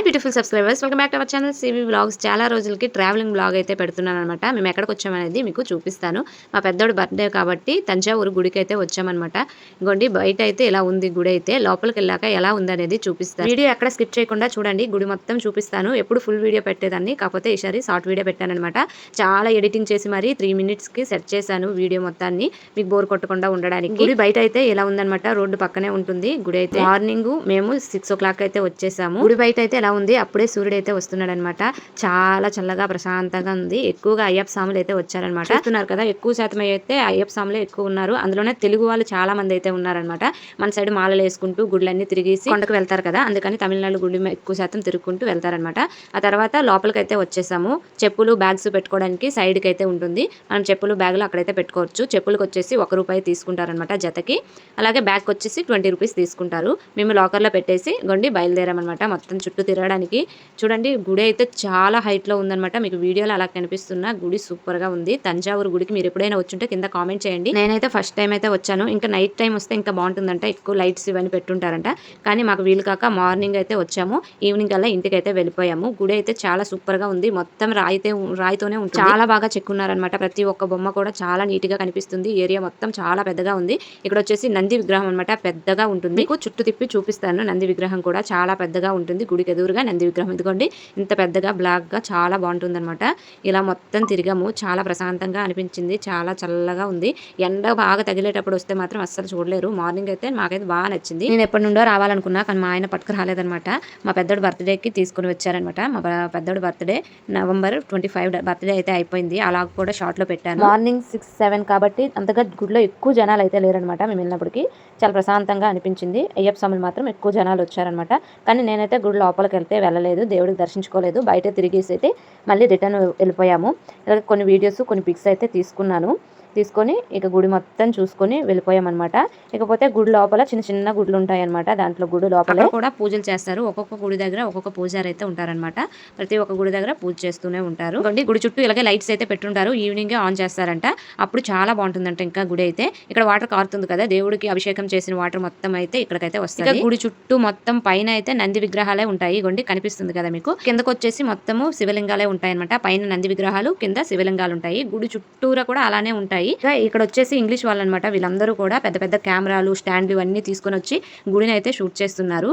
Hi beautiful subscribers welcome back to our channel CV blogs చాలా రోజులకి travelling blog అయితే పెడుతున్నాను అనమాట మేము ఎక్కడికి వచ్చామనేది మీకు చూపిస్తాను. మా పెద్దోడు బర్త్డే కాబట్టి తంజావూరు గుడికి అయితే వచ్చామన్నమాట. ఇంకోండి బయట అయితే ఇలా ఉంది గుడి అయితే లోపలికి వెళ్ళాక ఎలా ఉంది అనేది చూపిస్తాను వీడియో ఎక్కడ స్కిప్ చేయకుండా చూడండి. గుడి మొత్తం చూపిస్తాను. ఎప్పుడు ఫుల్ వీడియో పెట్టేదాన్ని. కాకపోతే ఈసారి షార్ట్ వీడియో పెట్టానమాట చాలా ఎడిటింగ్ చేసి మరి త్రీ మినిట్స్కి సెట్ చేశాను వీడియో మొత్తాన్ని. మీకు బోర్ కొట్టకుండా ఉండడానికి. గుడి బయట అయితే ఎలా ఉందన్నమాట? రోడ్డు పక్కనే ఉంటుంది. గుడి అయితే మార్నింగ్ మేము సిక్స్ ఓ క్లాక్ అయితే వచ్చేసాము. గుడి బయట అయితే ఎలా ఉంది. అప్పుడే సూర్యుడు అయితే వస్తున్నాడు అనమాట చాలా చల్లగా ప్రశాంతంగా ఉంది. ఎక్కువగా అయ్యప్ప స్వాములు అయితే వచ్చారనమాట. చూస్తున్నారు కదా ఎక్కువ శాతం అయితే అయ్యప్ప స్వాములే ఎక్కువ ఉన్నారు. అందులోనే తెలుగు వాళ్ళు చాలా మంది అయితే ఉన్నారనమాట. మన సైడ్ మాలలు వేసుకుంటూ గుళ్ళన్నీ తిరిగేసి కొండకు వెళ్తారు కదా అందుకని తమిళనాడు గుడి ఎక్కువ శాతం తిరుగుకుంటూ వెళ్తారనమాట. ఆ తర్వాత లోపలికి అయితే వచ్చేసాము. చెప్పులు బ్యాగ్స్ పెట్టుకోవడానికి సైడ్కి అయితే ఉంటుంది. మనం చెప్పులు బ్యాగులు అక్కడైతే పెట్టుకోవచ్చు. చెప్పులకు వచ్చేసి ఒక రూపాయి తీసుకుంటారనమాట జతకి. అలాగే బ్యాగ్ వచ్చేసి ట్వంటీ రూపీస్ తీసుకుంటారు. మేము లాకర్లో పెట్టేసి గొండి బయలుదేరామన్నమాట మొత్తం చుట్టూ తిరగడానికి చూడండి గుడి అయితే చాలా హైట్లో ఉందన్నమాట. మీకు వీడియోలో అలా కనిపిస్తున్న గుడి సూపర్గా ఉంది. తంజావూరు గుడికి మీరు ఎప్పుడైనా వచ్చుంటే కింద కామెంట్ చేయండి. నేనైతే ఫస్ట్ టైం అయితే వచ్చాను. ఇంకా నైట్ టైం వస్తే ఇంకా బాగుంటుందంట. ఎక్కువ లైట్స్ ఇవన్నీ పెట్టుంటారంట. కానీ మాకు వీలు కాక మార్నింగ్ అయితే వచ్చాము. ఈవినింగ్ అలా ఇంటికి అయితే వెళ్ళిపోయాము. గుడి అయితే చాలా సూపర్గా ఉంది. మొత్తం రాయితే రాయితోనే ఉంటుంది. చాలా బాగా చెక్కున్నారనమాట ప్రతి ఒక్క బొమ్మ కూడా చాలా నీట్గా కనిపిస్తుంది ఏరియా మొత్తం చాలా పెద్దగా ఉంది. ఇక్కడ వచ్చేసి నంది విగ్రహం అనమాట పెద్దగా ఉంటుంది. మీకు చుట్టూ తిప్పి చూపిస్తాను. నంది విగ్రహం కూడా చాలా పెద్దగా ఉంటుంది. గుడికి ఎదురుగా నంది విగ్రహం. ఇదిగోండి ఇంత పెద్దగా బ్లాక్గా చాలా బాగుంటుంది అనమాట ఇలా మొత్తం తిరిగాము. చాలా ప్రశాంతంగా అనిపించింది. చాలా చల్లగా ఉంది. ఎండ బాగా తగిలేటప్పుడు వస్తే మాత్రం అస్సలు చూడలేరు. మార్నింగ్ అయితే మాకైతే బాగా నచ్చింది. నేను ఎప్పటి నుండో రావాలనుకున్నా కానీ మా ఆయన పట్టుకు రాలేదనమాట మా పెద్దోడు బర్త్డేకి తీసుకుని వచ్చారనమాట మా పెద్దోడు birthday November twenty five birthday అయితే అయిపోయింది. అలా కూడా షార్ట్లో పెట్టాను. మార్నింగ్ సిక్స్ సెవెన్ కాబట్టి అంతగా గుడిలో ఎక్కువ జనాలు అయితే లేరనమాట మేము వెళ్ళినప్పటికి. చాలా ప్రశాంతంగా అనిపించింది. అయ్యప్ప స్వాములు మాత్రం ఎక్కువ జనాలు వచ్చారనమాట కానీ నేనైతే గుడి లోపలికి వెళ్తే వెళ్ళలేదు దేవుడికి దర్శించుకోలేదు. బయట తిరిగేసి అయితే మళ్ళీ రిటర్న్ వెళ్ళిపోయాము. ఇలా కొన్ని వీడియోస్ కొన్ని పిక్స్ అయితే తీసుకున్నాను. తీసుకొని ఇక గుడి మొత్తం చూసుకొని వెళ్ళిపోయామన్నమాట. ఇకపోతే గుడి లోపల చిన్న చిన్న గుడులు ఉంటాయి అనమాట దాంట్లో గుడి లోపల కూడా పూజలు చేస్తారు. ఒక్కొక్క గుడి దగ్గర ఒక్కొక్క పూజారి అయితే ఉంటారనమాట ప్రతి ఒక్క గుడి దగ్గర పూజ చేస్తూనే ఉంటారు. ఇదిగోండి గుడి చుట్టూ ఇలాగే లైట్స్ అయితే పెట్టుంటారు. ఈవినింగ్ ఆన్ చేస్తారంట. అప్పుడు చాలా బాగుంటుందంట ఇంకా గుడి అయితే. ఇక్కడ వాటర్ కారుతుంది కదా దేవుడికి అభిషేకం చేసిన వాటర్ మొత్తం అయితే ఇక్కడికైతే వస్తాయి గుడి చుట్టూ మొత్తం పైన అయితే నంది విగ్రహాలే ఉంటాయి. ఇగోండి కనిపిస్తుంది కదా మీకు. కిందకు వచ్చేసి మొత్తము శివలింగాలే ఉంటాయి అనమాట పైన నంది విగ్రహాలు కింద శివలింగాలు ఉంటాయి గుడి చుట్టూరా కూడా అలానే ఉంటాయి. ఇక ఇక్కడ వచ్చేసి ఇంగ్లీష్ వాళ్ళు అనమాట వీళ్ళందరూ కూడా పెద్ద పెద్ద కెమెరాలు స్టాండ్లు ఇవన్నీ తీసుకొని వచ్చి గుడిని అయితే షూట్ చేస్తున్నారు.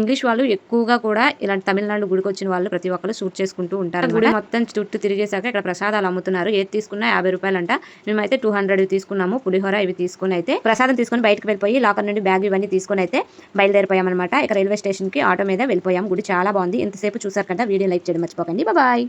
ఇంగ్లీష్ వాళ్ళు ఎక్కువగా కూడా ఇలాంటి తమిళనాడు గుడికి వచ్చిన వాళ్ళు ప్రతి ఒక్కరు షూట్ చేసుకుంటూ ఉంటారు గుడి మొత్తం చుట్టూ తిరిగేసాక ఇక్కడ ప్రసాదాలు అమ్ముతున్నారు. ఏది తీసుకున్నా యాభై రూపాయలు అంట మేమైతే టూ హండ్రెడ్ తీసుకున్నాము. పులిహోర ఇవి తీసుకుని అయితే ప్రసాదం తీసుకొని బయటకు వెళ్ళిపోయి లాకర్ నుండి బ్యాగ్ ఇవన్నీ తీసుకొని అయితే బయలుదేరిపోయామన్నమాట. ఇక రైల్వే స్టేషన్కి ఆటో మీద వెళ్ళిపోయాం. గుడి చాలా బాగుంది. ఇంతసేపు చూసారు కదా వీడియో లైక్ చేయడం మర్చిపోకండి. బాయ్.